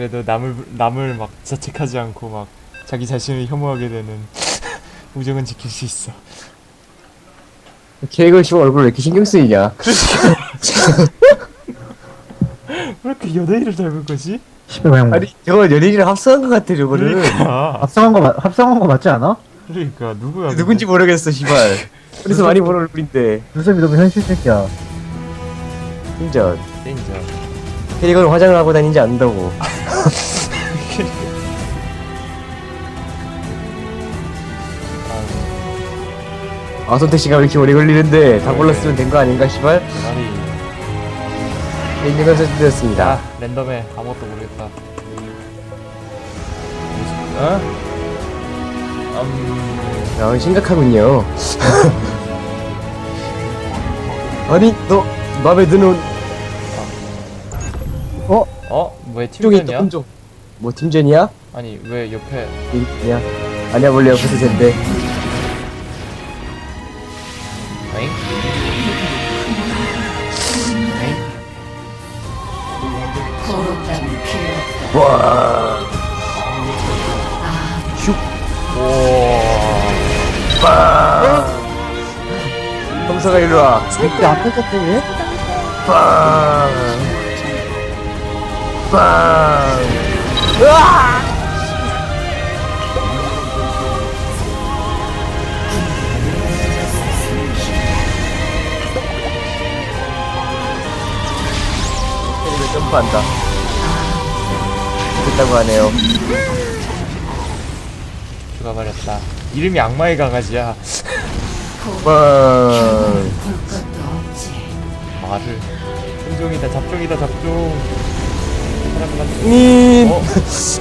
그래도 남을 남을 막 자책하지 않고 막 자기 자신을 혐오하게 되는 우정은 지킬 수 있어. 걔가 씨발 얼굴 왜 이렇게 신경 쓰이냐? 왜 이렇게 연예인을 닮은 거지? 씨발 그냥 아니 저거 연예인이랑 합성한 것 같아 저거를. 그러니까 합성한 거 맞- 합성한 거 맞지 않아? 그러니까 누구야? 누군지 모르겠어 씨발. 그래서 많이 보는 얼굴인데. 눈썹이 너무 현실 새끼야. 진짜 진짜. 캐리건 화장을 하고 다니지 않는다고. 아 선택 시간 왜 이렇게 오래 걸리는데 다 골랐으면 된 거 아닌가 씨발? 대단히. 인증을 설정되었습니다. 아 랜덤에 아무것도 모르겠다. 어? 음. 아 심각하군요. 아니 너 맘에 드는 어? 왜 팀종이 있다 팀전이야? 팀종. 뭐 팀전이야? 아니 왜 옆에 야 아니야 원래 옆에서. 엥? 엥? 와. 슉. 와. 검사가 일로 와. 새끼 안 뺏겼대 얘? 빵. 빵. 으아! 점프한다. 됐다고 하네요. 죽어버렸다. 이름이 악마의 강아지야. 빵. 말을. 혼종이다 잡종이다 잡종. 어? 나 헬리스.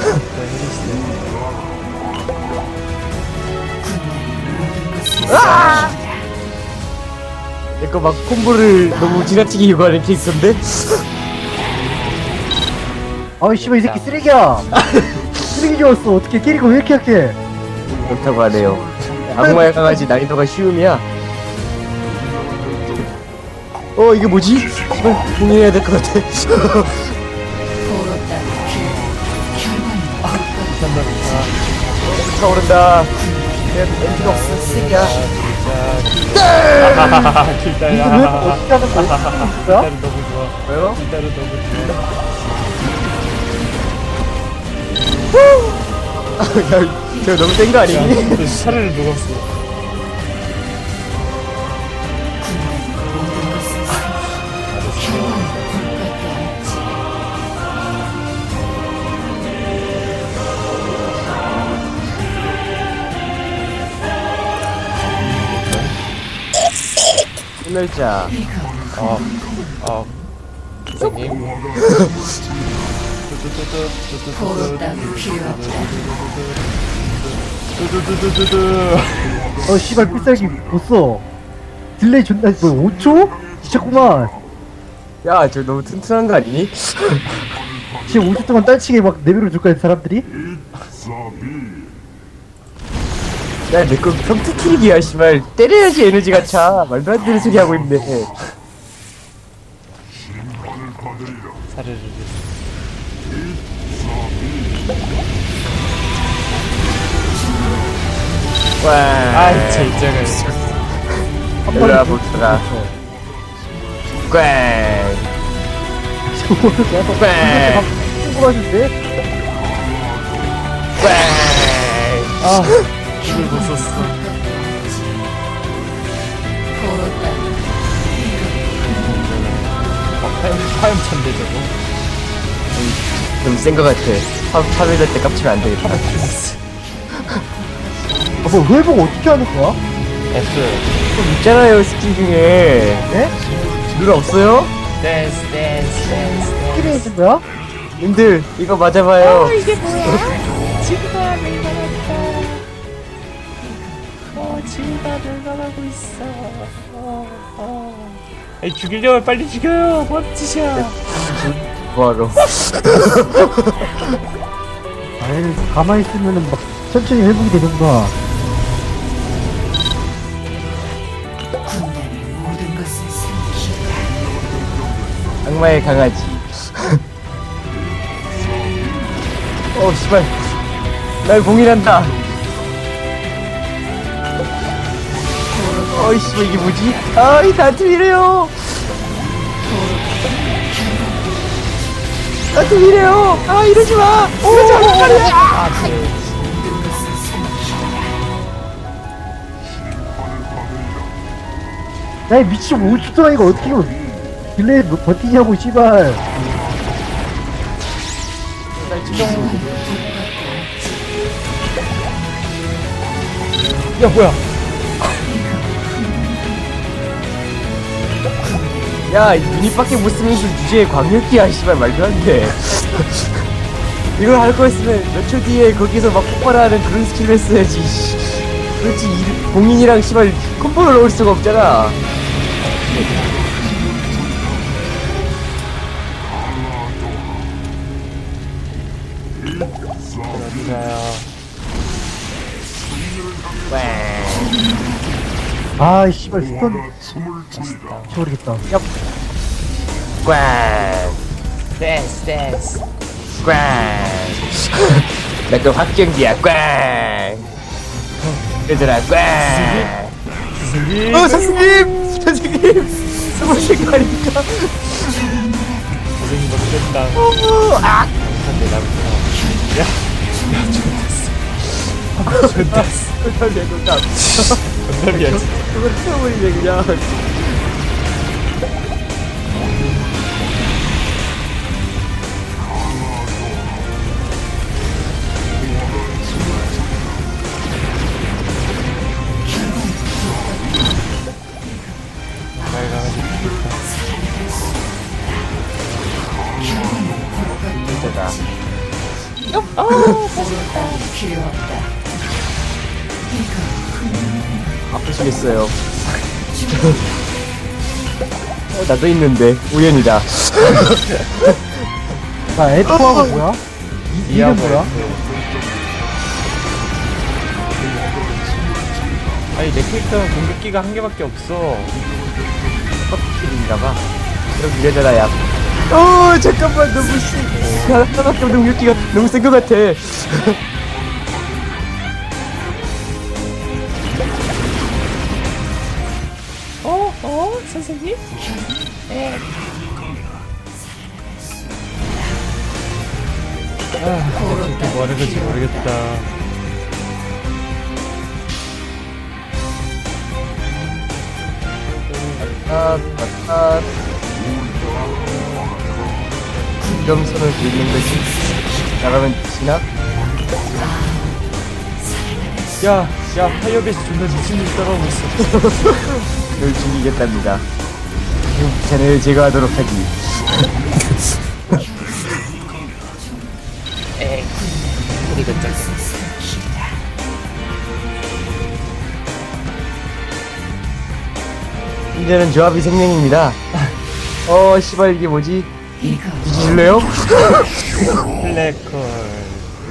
내거 막 콤보를 너무 지나치게 요구하는 캐릭터인데? 아이 씨발 이 새끼 쓰레기야. 쓰레기 좋았어. 어떻게 캐릭터 왜 이렇게 약해? 그렇다고 하네요. 악마의 강아지 난이도가 쉬움이야. 어 이게 뭐지? 공유해야 될 것 같아. 차오른다. 내 엔지가 없는 쓰레기야. 하하하하 이거 왜 길다야. 어떻게 하는 거야? 길다는 너무 좋아. 왜요? 길다는 너무 좋아. 야, 저 너무 센 거 아니니? 야, 차를 녹았어. 날짜. 어, 어, 선생님. 뚜두두두두두. 어 씨발 필살기 못써. 딜레이 존나 뭐 5초? 미쳤구만. 야, 저 너무 튼튼한 거 아니니? 지금 5초 동안 딸치게 막 내비로 줄 거야 사람들이? 야, 내거 평트 키릭이야, 씨발. 때려야지 에너지가 차. 말도 안 되는 소리 하고 있네. 사르르르. 와. 아이, 제 입장을. 일로와 볼트라. 꽝. 꽝. 궁금하신데? 꽝. 아, 막 화염, 화염찬데 저거. 좀 센거 같아. 파, 파괴될 때 깝치면 안 되겠다. 아, 뭐 회복 어떻게 하는 거야? F. 좀 있잖아요, 스킨 중에. 네? 눈 없어요? 댄스, 댄스, 댄스. 스킬이 있는 거야? 님들, 이거 맞아봐요. 이게 뭐야? 지구가 멸망한 지구가 멸망하고 있어. 어, 어. 아니, 죽이려면 빨리 죽여요. 뭔 짓이야. 뭐하러. 아니 가만히 있으면은 막 천천히 회복이 되는구나. 악마의 강아지. 어 씨발 날 봉인한다 어이 씨발 이게 뭐지? 아이 나한테 이래요. 나한테 이래요. 아 이러지 마. 이러지 마. 말이야 야 미친 5초 동안 이거 어떻게 이거 딜레이 뭐 버티냐고 씨발. 야 뭐야 야 유닛밖에 못 쓰면서 주제에 광역기야 씨발 말도 안돼. 이걸 할 거였으면 몇초 뒤에 거기서 막 폭발하는 그런 스킬을 했어야지 씨. 그렇지 이 봉인이랑 씨발 콤보를 넣을 수가 없잖아. 그렇죠 아 씨발 스턴 쳐버리겠다 꽝 댄스 댄스 꽝. 나또 확경기야. 꽝. 얘들아 꽝. 선생님 어 선생님, 선생님. 스무 시간이니까. 선생님 어, 아. 근 그걸 내 건가? 정답이야지 그걸 태워버리네 그냥. 말가가지고 진짜다. 아프시겠어요. 어, 나도 있는데 우연이다. 나 F하고 뭐야? 이, 이름 뭐야? 아니 내 캐릭터는 공격기가 한 개밖에 없어 커피인가봐. 그럼 이래잖아 야. 어 잠깐만 너무 씨. 하나밖에 없는 공격기가 너무 센 것 같아. 선생님? 아, 이렇게 뭐 하는 건지 모르겠다. 아, 아, 아. 점선을 긁는 거지. 나가면 지나? 야, 야, 파이어 베이스 존나 미친 듯이 따라오고 있어. 널 죽이겠답니다. 그 자네를 제거하도록 하지. 이제는 조합이 생명입니다. 어, 씨발 이게 뭐지? 뒤질래요? 블랙홀.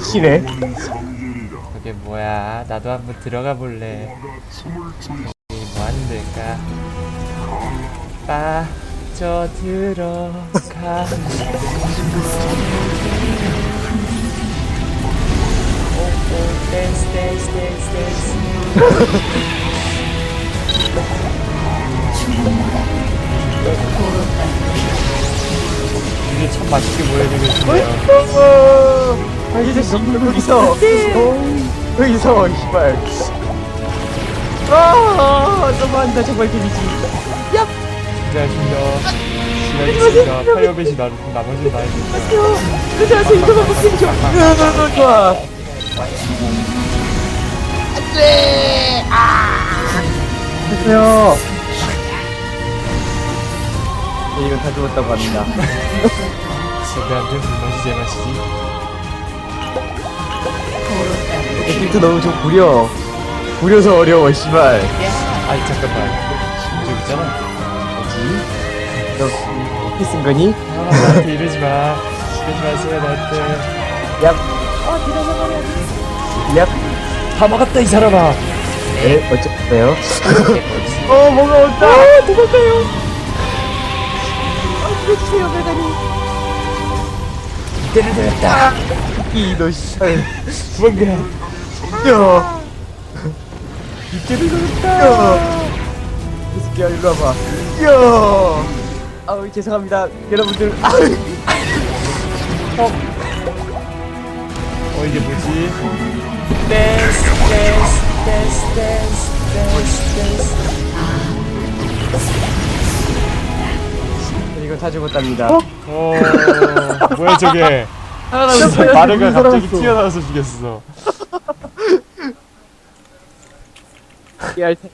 시네. 그게 뭐야? 나도 한번 들어가 볼래. 하는 데일까? 빠져 들어가. 오, 오, 댄스, 댄스, 댄스, 댄스. 이게 참 맛있게 있네요. 아, 이제 너 여기서. 여기서, 씨발. 아, 너무한다, 정말 데미지. 기다려주세요. 기다려주세요. 파이어벳이 나, 나머지 다 해주세요. 그래서 이거만 먹히면 좋아. 으, 좋아. 됐어요 네, 이건 다 죽었다고 합니다. 저배한테 불맛이 제 맛이지. 에필트 너무 좀 구려. 구려서 어려워, 씨발. 아니, 잠깐만. 저기 있잖아. 뭐지? 너, 어떻게 쓴 거니? 아, 나한테 이러지 마. 이러지 마세요, 나한테. 얍. 얍. 다 막았다, 이 사람아. 네, 어쩌세요? 어, 뭐가 온다. 아, 도망가요. 아, 죽여주세요, 메다니. 때를 들었다. 새끼 너 씨발 도망가 야 잡았다. 야. 이 새끼야 일로 와봐. 야. 아우 죄송합니다. 여러분들. 아우 어 이게 뭐지? 댄스 댄스 댄스 댄스 댄스 댄스 이거 다 죽었답니다. 어? 뭐야 저게? 살아남았어요 마르가 갑자기. 튀어나와서 죽였어 이 알테